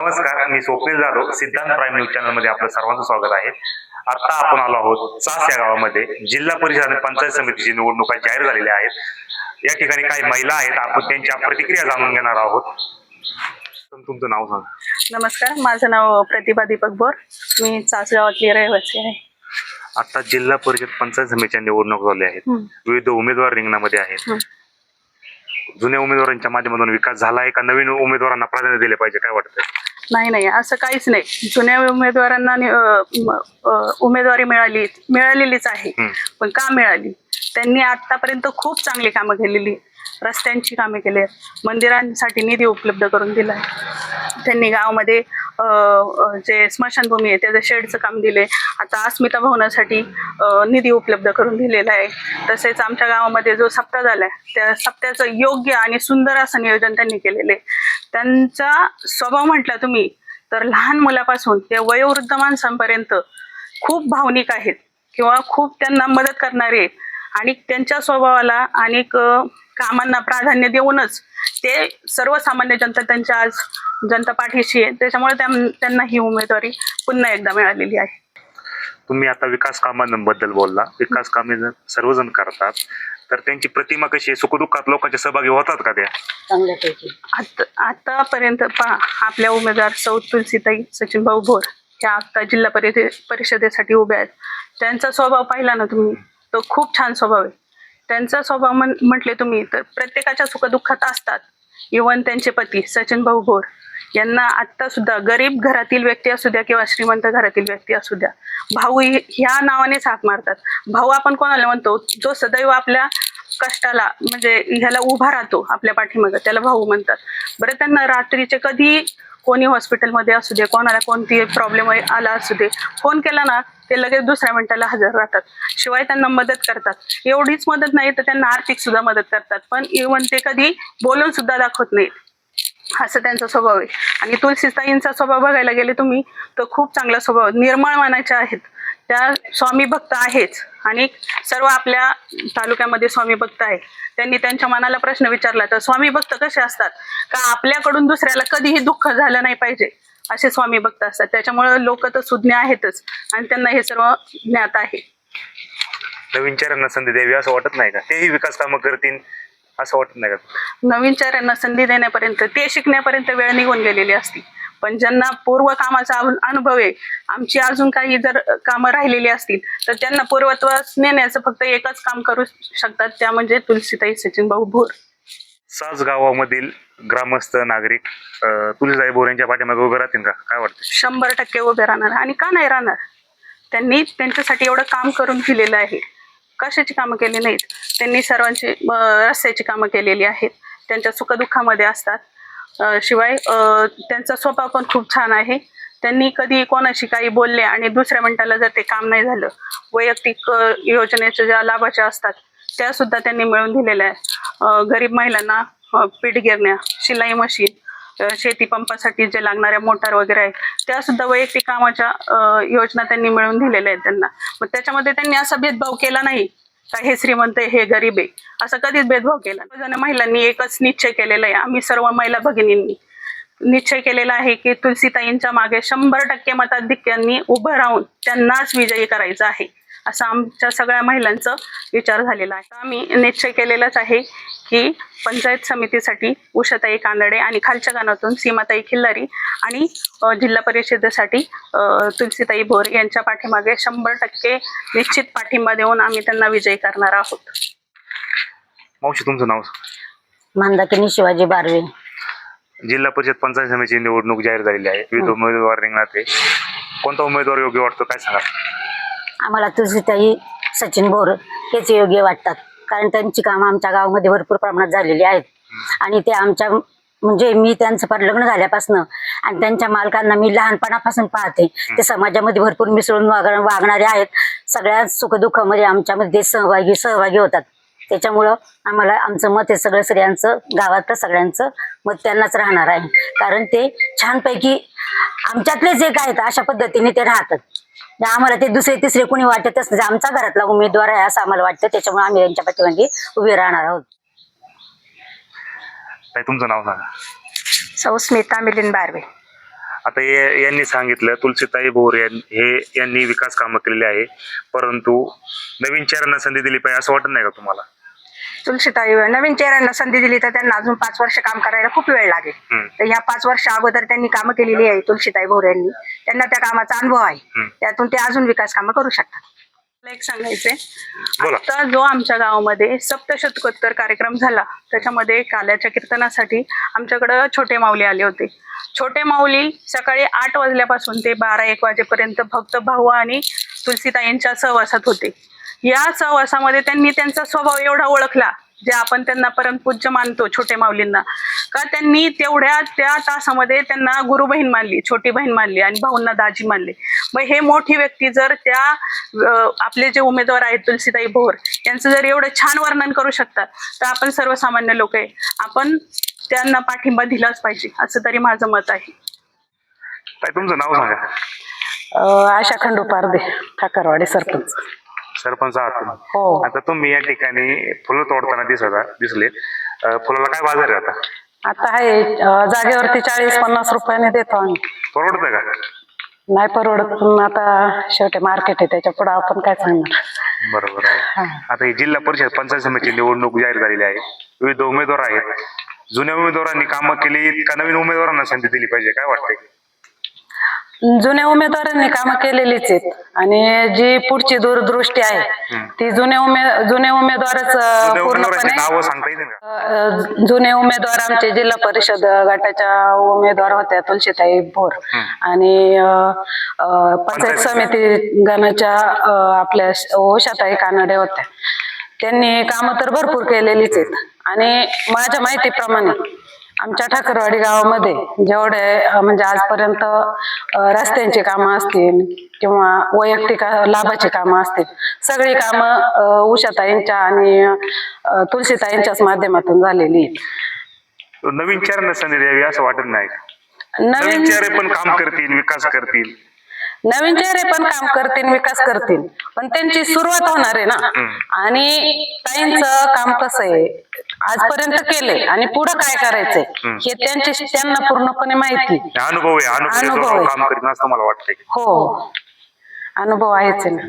नमस्कार मी स्वप्नील जाधव सिद्धांत prime news चॅनलमध्ये आपलं सर्वांचं स्वागत आहे. आता आपण आलो आहोत चास या गावामध्ये. जिल्हा परिषद आणि पंचायत समितीची निवडणुका जाहीर झालेल्या आहेत. या ठिकाणी काही महिला आहेत. आपण त्यांच्या प्रतिक्रिया जाणून घेणार आहोत. तुमचं नाव सांगा. नमस्कार माझं नाव प्रतिभा दीपक बोर. मी चासगावातली रहिवासी आहे. आता जिल्हा परिषद पंचायत समितीच्या निवडणूक झाल्या आहेत. विविध उमेदवार रिंगणामध्ये आहेत. जुन्या उमेदवारांच्या माध्यमातून विकास झाला आहे का? नवीन उमेदवारांना प्राधान्य दिले पाहिजे काय वाटतं नाही नाही असं काहीच नाही. जुन्या उमेदवारांना नि- अ, म- अ, उमेदवारी मिळाली मिळालेलीच आहे. पण का मिळाली? त्यांनी आतापर्यंत खूप चांगली कामं केलेली. रस्त्यांची कामे केली आहेत. मंदिरांसाठी निधी उपलब्ध करून दिला आहे त्यांनी गावामध्ये जे स्मशानभूमी आहे त्याचं शेडचं काम दिले आता अस्मिता भवनासाठी निधी उपलब्ध करून दिलेला आहे. तसेच आमच्या गावामध्ये जो सप्ताह आहे त्या सप्त्याचं योग्य आणि सुंदर असं नियोजन त्यांनी केलेलं आहे. त्यांचा स्वभाव म्हटला तुम्ही तर लहान मुलापासून ते वयोवृद्ध माणसांपर्यंत खूप भावनिक आहेत. किंवा खूप त्यांना मदत करणारे आहेत आणि त्यांच्या स्वभावाला आणि कामांना प्राधान्य देऊनच ते सर्वसामान्य जनता त्यांच्या आज जनता पाठीशी आहे. त्याच्यामुळे त्यां- त्यांना ही उमेदवारी पुन्हा एकदा मिळालेली आहे. तुम्ही आता विकास कामांबद्दल बोलला. विकास कामे सर्वजण करतात तर त्यांची प्रतिमा कशी आहे? सुखदुःखात लोकांचे सहभागी होतात का त्या? चांगल्यापैकी आतापर्यंत पहा आपल्या उमेदवार सौ तुलसीताई सचिन भाऊ भोर ह्या आता जिल्हा परिषदे परिषदेसाठी उभ्या आहेत. त्यांचा स्वभाव पाहिला ना तुम्ही? तो खूप छान स्वभाव आहे. त्यांचा स्वभाव म्हण म्हटले तुम्ही तर प्रत्येकाच्या सुखदुःखात असतात. इवन त्यांचे पती सचिन भाऊ भोर यांना आत्ता सुद्धा गरीब घरातील व्यक्ती असू द्या किंवा श्रीमंत घरातील व्यक्ती असू द्या भाऊ ह्या नावानेच हाक मारतात. भाऊ आपण कोणाला म्हणतो? जो सदैव आपल्या कष्टाला म्हणजे ह्याला उभा राहतो आपल्या पाठीमागं त्याला भाऊ म्हणतात. बरं त्यांना रात्रीचे कधी कोणी हॉस्पिटलमध्ये असू दे कोणाला कोणती प्रॉब्लेम आला असू दे फोन केला ना ते लगेच दुसऱ्या मिनिटाला हजर राहतात. शिवाय त्यांना मदत करतात. एवढीच मदत नाही तर त्यांना आर्थिक सुद्धा मदत करतात. पण इव्हन ते कधी बोलून सुद्धा दाखवत नाहीत. असं त्यांचा स्वभाव आहे. आणि तुलसीताईंचा स्वभाव बघायला गेले तुम्ही तर खूप चांगला स्वभाव आहे. निर्मळ मनाच्या आहेत. त्या स्वामी भक्त आहेच. आणि सर्व आपल्या तालुक्यामध्ये स्वामी भक्त आहे त्यांनी त्यांच्या मनाला प्रश्न विचारला तर स्वामी भक्त कसे असतात? का आपल्याकडून दुसऱ्याला कधीही दुःख झालं नाही पाहिजे? असे स्वामी भक्त असतात. त्याच्यामुळे लोक तर सुज्ञ आहेतच. आणि त्यांना हे सर्व ज्ञात आहे. नवीन चेहऱ्यांना संधी द्यावी असं वाटत नाही का? तेही विकास कामं करतील असं वाटत नाही का? नवीन चेहऱ्यांना संधी देण्यापर्यंत ते शिकण्यापर्यंत वेळ निघून गेलेली असती. पण ज्यांना पूर्व कामाचा अनु- अनुभव आहे आमची अजून काही जर कामं राहिलेली असतील तर त्यांना पूर्वत्वास नेण्याचं फक्त एकच काम करू शकतात त्या म्हणजे तुलसीताई सचिन भाऊ भोर. सास गावामधील ग्रामस्थ नागरिक अं, तुळशीताई बोर यांच्या पाठीमागे उभे राहतील का? काय वाटतं? शंभर टक्के उभे राहणार आणि का नाही राहणार? त्यांनी त्यांच्यासाठी एवढं काम करून दिलेलं आहे. कशाची कामं केली नाहीत? त्यांनी सर्वांची रस्त्याची कामं केलेली आहेत. त्यांच्या सुखदुःखामध्ये असतात. शिवाय त्यांचा स्वभाव पण खूप छान आहे. त्यांनी कधी कोणाशी काही बोलले आणि दुसऱ्या मिनिटाला जर ते काम नाही झालं वैयक्तिक योजनेच्या ज्या लाभाच्या असतात त्या सुद्धा त्यांनी मिळवून दिलेल्या आहेत. गरीब महिलांना पीठ गिरण्या शिलाई मशीन शेती पंपासाठी जे लागणाऱ्या मोटार वगैरे आहेत त्या सुद्धा वैयक्तिक कामाच्या योजना त्यांनी मिळवून दिलेल्या आहेत त्यांना. मग त्याच्यामध्ये त्यांनी असा भेदभाव केला नाही काय हे श्रीमंत आहे, हे गरीब आहे. असा कधीच भेदभाव केला जण महिलांनी एकच निश्चय केलेला आहे. आम्ही सर्व महिला भगिनींनी निश्चय केलेला आहे की तुलसीताईंच्या मागे शंभर टक्के मताधिक्यांनी उभं राहून त्यांनाच विजयी करायचं आहे. असं आमच्या सगळ्या महिलांचं विचार झालेला आहे. आम्ही निश्चय केलेलाच आहे की पंचायत समितीसाठी उषाताई कानडे आणि खालच्या गानातून सीमाताई खिल्लारी आणि जिल्हा परिषदेसाठी तुलसीताई भोर यांच्या पाठीमागे शंभर टक्के निश्चित पाठिंबा देऊन आम्ही त्यांना विजयी करणार आहोत. मावशी तुमचं नाव मंदाकिनी शिवाजी बारवे. जिल्हा परिषद पंचायत समितीची निवडणूक जाहीर झालेली आहे. विविध उमेदवार रिंगणात आहे. कोणता उमेदवार योग्य वाटतो? काय सांगा आम्हाला तुळशीताई सचिन बोर हेच योग्य वाटतात. कारण त्यांची कामं आमच्या गावामध्ये भरपूर प्रमाणात झालेली आहेत. आणि ते आमच्या म्हणजे मी त्यांचं फार लग्न झाल्यापासून आणि त्यांच्या मालकांना मी लहानपणापासून पाहते. ते समाजामध्ये भरपूर मिसळून वाग वागणारे आहेत. सगळ्या सुखदुःखामध्ये आमच्यामध्ये सहभागी सहभागी होतात. त्याच्यामुळं आम्हाला आमचं मत हे सगळं स्त्रियांचं गावातलं सगळ्यांचं मत त्यांनाच राहणार आहे. कारण ते छानपैकी आमच्यातलेच एक आहेत अशा पद्धतीने ते राहतात. आम्हाला ते दुसरे तिसरे कोणी वाटतच नाही. आमचा घरातला उमेदवार आहे असं आम्हाला वाटतं. त्याच्यामुळे आम्ही त्यांच्या पाठीमागे उभे राहणार आहोत. काय तुमचं नाव सांगा. सौ स्मिता मिलिंद बारवे. आता हे- यांनी सांगितलं तुलसीताई भोर यां- हे यांनी विकास कामं केलेली आहे. परंतु नवीन चेहऱ्यांना संधी दिली पाहिजे असं वाटत नाही का तुम्हाला? तुलसीताई नवीन चेहऱ्यांना संधी दिली तर त्यांना अजून पाच वर्ष काम करायला खूप वेळ लागेल. तर ह्या पाच वर्ष अगोदर त्यांनी कामं केलेली आहे तुलसीताई भोर यांनी. त्यांना त्या कामाचा अनुभव आहे. त्यातून ते अजून विकास कामं करू शकतात. मला एक सांगायचंय. आता जो आमच्या गावामध्ये सप्तशतकोत्तर कार्यक्रम झाला त्याच्यामध्ये काल्याच्या कीर्तनासाठी आमच्याकडं छोटे माऊली आले होते. छोटे माऊली सकाळी आठ वाजल्यापासून ते बारा एक वाजेपर्यंत फक्त भाऊ आणि तुलसीताईंच्या सहवासात होते. या सहवासामध्ये त्यांनी त्यांचा स्वभाव एवढा ओळखला जे आपण त्यांना परमपूज्य मानतो छोटे माऊलींना. का त्यांनी तेवढ्या त्या तासामध्ये त्यांना गुरु बहीण मानली छोटी बहीण मानली आणि भाऊंना दाजी मानले. मग हे मोठी व्यक्ती जर त्या आपले जे उमेदवार आहेत तुलसीताई भोर यांचं जर एवढं छान वर्णन करू शकतात तर आपण सर्वसामान्य लोक आहे. आपण त्यांना पाठिंबा दिलाच पाहिजे असं तरी माझं मत आहे. तुमचं नाव सांगा. आशा खंडू पारदे ठाकरवाडी सरपंच. सरपंच आहात तुम्ही. हो. आता तुम्ही या ठिकाणी फुलं तोडताना दिसत दिसले. अं, फुलाला काय बाजार आहे आता? आता आहे अ, जागेवरती चाळीस पन्नास रुपयाने देतो आम्ही. परवडतं का? नाही परवडत पण आता शेवटी मार्केट आहे त्याच्या पुढे आपण काय सांगणार? बरोबर आहे. आता ही जिल्हा परिषद पंचायत समिती निवडणूक जाहीर झालेली आहे. विविध उमेदवार आहेत. जुन्या उमेदवारांनी कामं केली का नवीन उमेदवारांना संधी दिली पाहिजे. काय वाटतंय? जुन्या उमेदवारांनी कामं केलेलीच आहेत. आणि जी पुढची दूरदृष्टी आहे ती जुन्या उमे जुने उमेदवारच अ, जुन्या उमेदवारांची पूर्णपणे जुने उमेदवार आमचे जिल्हा परिषद गटाच्या उमेदवार होत्या तुलसीताई भोर. आणि पंचायत समिती गणाच्या आपल्या उषाताई कानडे होत्या. त्यांनी कामं तर भरपूर केलेलीच आहेत. आणि माझ्या माहितीप्रमाणे आमच्या ठाकरवाडी गावामध्ये जेवढे म्हणजे आजपर्यंत रस्त्यांची कामं असतील किंवा वैयक्तिक लाभाची कामं असतील सगळी कामं उषाताईंच्या आणि तुलसीताईंच्याच माध्यमातून झालेली नवीन चेहऱ्यांना संधी द्यावी असं वाटत नाही नवीन चेहरे पण काम करतील विकास करतील. नवीन चेहरे पण काम करतील विकास करतील. पण त्यांची सुरुवात होणार आहे ना. आणि ताईंचं काम कसं आहे? आजपर्यंत केलंय. आणि पुढं काय करायचंय? हे त्यांचे त्यांना पूर्णपणे माहिती. अनुभव आहे अनुभव अनुभव जोरावर आहे. काम करीत असं मला वाटतंय. हो. अनुभव आहेच आहे ना.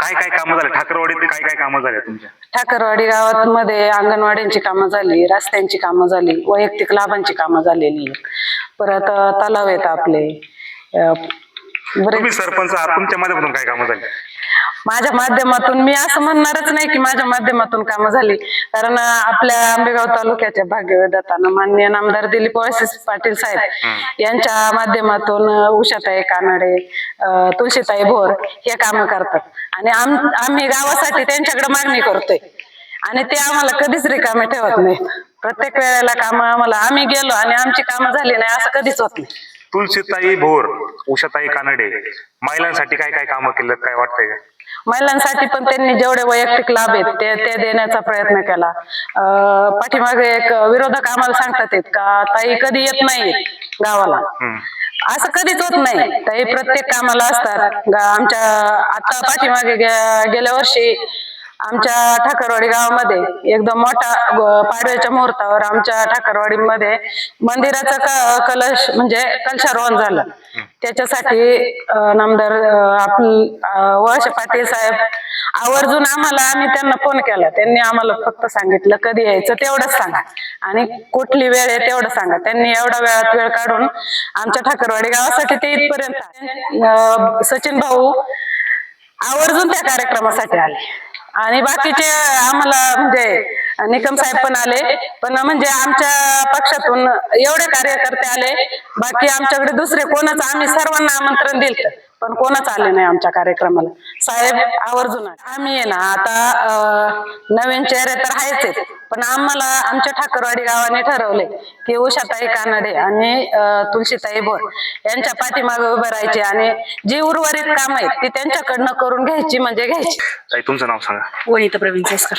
काय काय कामं झाले? ठाकरवाडीत काय काय कामं झाले तुमच्या? ठाकरवाडी गावात मध्ये अंगणवाड्यांची कामं झाली रस्त्यांची कामं झाली वैयक्तिक लाभांची कामं झालेली आहेत. परत अ, तलाव आहेत आपले. अ, बरेच तुम्ही सरपंच आहात तुमच्या माध्यमातून काय कामं झाली? माझ्या माध्यमातून मी असं म्हणणारच नाही की माझ्या माध्यमातून कामं झाली. कारण आपल्या आंबेगाव तालुक्याच्या भाग्यवेदाताना माननीय नामदार दिलीप वळसे पाटील साहेब यांच्या माध्यमातून उषाताई कानडे तुळशीताई भोर हे कामं करतात. आणि आम आम्ही गावासाठी त्यांच्याकडे मागणी करतोय. आणि ते आम्हाला कधीच रिकामे ठेवत नाही प्रत्येक वेळेला कामं आम्हाला आम्ही गेलो आणि आमची कामं झाली नाही असं कधीच होत नाही. तुलसीताई भोर उषाताई कानडे महिलांसाठी काय काय कामं केलं काय वाटतंय? का महिलांसाठी पण त्यांनी जेवढे वैयक्तिक लाभ आहेत ते ते देण्याचा प्रयत्न केला. पाठीमागे एक विरोधक आम्हाला सांगतात का ताई कधी येत नाही गावाला. असं कधीच होत नाही. ताई प्रत्येक कामाला असतात. आमच्या आता पाठीमागे गेल्या वर्षी आमच्या ठाकरवाडी गावामध्ये एकदम मोठा पाडव्याच्या मुहूर्तावर आमच्या ठाकरवाडीमध्ये मंदिराचा कलश म्हणजे कलशारोहण झालं. त्याच्यासाठी नामदार अं, वश पाटील साहेब आवर्जून आम्हाला आम्ही त्यांना फोन केला. त्यांनी आम्हाला फक्त सांगितलं कधी यायचं तेवढंच सांगा. आणि कुठली वेळ आहे तेवढं सांगा. त्यांनी एवढा वेळात वेळ काढून आमच्या ठाकरवाडी गावासाठी ते इथपर्यंत सचिन भाऊ आवर्जून त्या कार्यक्रमासाठी आले. आणि बाकीचे आम्हाला म्हणजे निकम साहेब पण आले. पण म्हणजे आमच्या पक्षातून एवढे कार्यकर्ते आले. बाकी आमच्याकडे दुसरे कोणच आम्ही सर्वांना आमंत्रण दिलं. पण कोणच आले नाही आमच्या कार्यक्रमाला. साहेब आवर्जून. आम्ही आहे ना आता नवीन चेहरे तर आहेच आहेत. पण आम्हाला आमच्या ठाकरवाडी गावाने ठरवले की उषाताई कानडे आणि अं, तुळशीताई भोर यांच्या पाठीमागे उभे राहायचे आणि जी उर्वरित काम आहेत ती त्यांच्याकडनं करून घ्यायची म्हणजे घ्यायची. ताई तुमचं नाव सांगा. वनिता प्रवीण केसकर.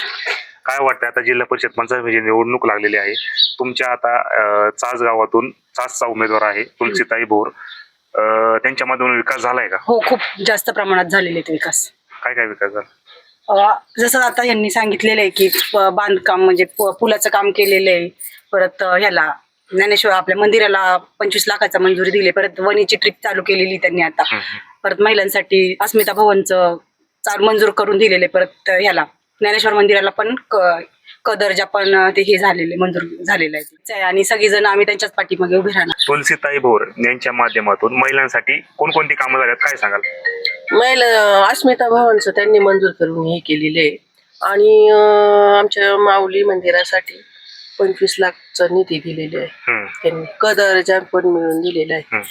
काय वाटतं आता जिल्हा परिषद पंचायत निवडणूक लागलेली आहे. तुमच्या आता चास गावातून चासचा उमेदवार आहे तुलसीताई भोर. त्यांच्या माध्यमातून विकास झालाय का? हो खूप जास्त प्रमाणात झालेले आहेत विकास. काय काय विकास झाला? अ, जसं आता यांनी सांगितलेलं आहे की प- बांधकाम म्हणजे प- पुलाचं काम केलेलं आहे. परत अ, ह्याला ज्ञानेश्वर आपल्या मंदिराला पंचवीस लाखाचा मंजुरी दिली. परत वणीची ट्रिप चालू केलेली त्यांनी आता. परत महिलांसाठी अस्मिता भवनचं चालू मंजूर करून दिलेले परत ह्याला ज्ञानेश्वर मंदिराला पण क दर्जा पण ते हे झालेले मंजूर झालेलं आहे आणि सगळीजण आम्ही त्यांच्याच पाठीमागे उभे राहणार. तुलसीताई भोर यांच्या माध्यमातून महिलांसाठी कोणकोणती कामं झाल्यात काय सांगाल? महिला अस्मिता भवनचं त्यांनी मंजूर करून हे केलेले आहे. आणि आमच्या माऊली मंदिरासाठी पंचवीस लाखचा निधी दिलेले आहे. त्यांनी कदर पण मिळून दिलेला आहे.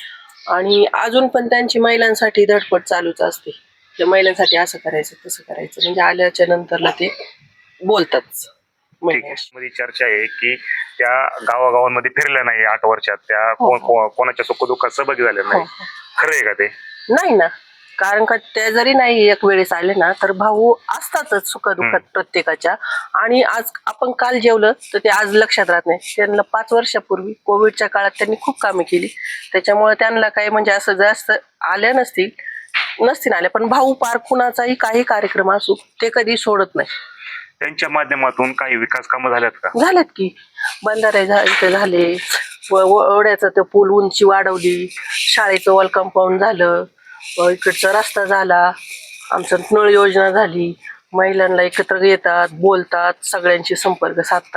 आणि अजून पण त्यांची महिलांसाठी धडपड चालूच असते. महिलांसाठी असं करायचं तसं करायचं. म्हणजे आल्याच्या नंतरला ते बोलतात ठीक आहे. मध्ये चर्चा आहे की त्या गावागावांमध्ये फिरल्या नाही आठ वर्षात. त्या कोण- को- कोणाच्या सुखदुःखात सहभागी झाल्या नाही. खरं आहे का ते? नाही ना. कारण का त्या जरी नाही एक वेळेस आले ना तर भाऊ असतातच सुखदुःखात प्रत्येकाच्या. आणि आज आपण काल जेवलं तर ते आज लक्षात राहत नाही. त्यांना पाच वर्षापूर्वी कोविडच्या काळात त्यांनी खूप कामे केली. त्याच्यामुळे त्यांना काही म्हणजे असं जास्त आल्या नसतील नसतील आल्या. पण भाऊ पार कुणाचाही काही कार्यक्रम असू ते कधी सोडत नाही. त्यांच्या माध्यमातून काही विकास कामं झाल्यात का? झालेत की. बंधारे झा- इथे झाले. व- व- ओढ्याचं ते पूल उंची वाढवली. शाळेचं वॉल कंपाऊंड झालं. व इकडचा रस्ता झाला. आमचं नळ योजना झाली. महिलांना एकत्र येतात बोलतात सगळ्यांशी संपर्क साधतात.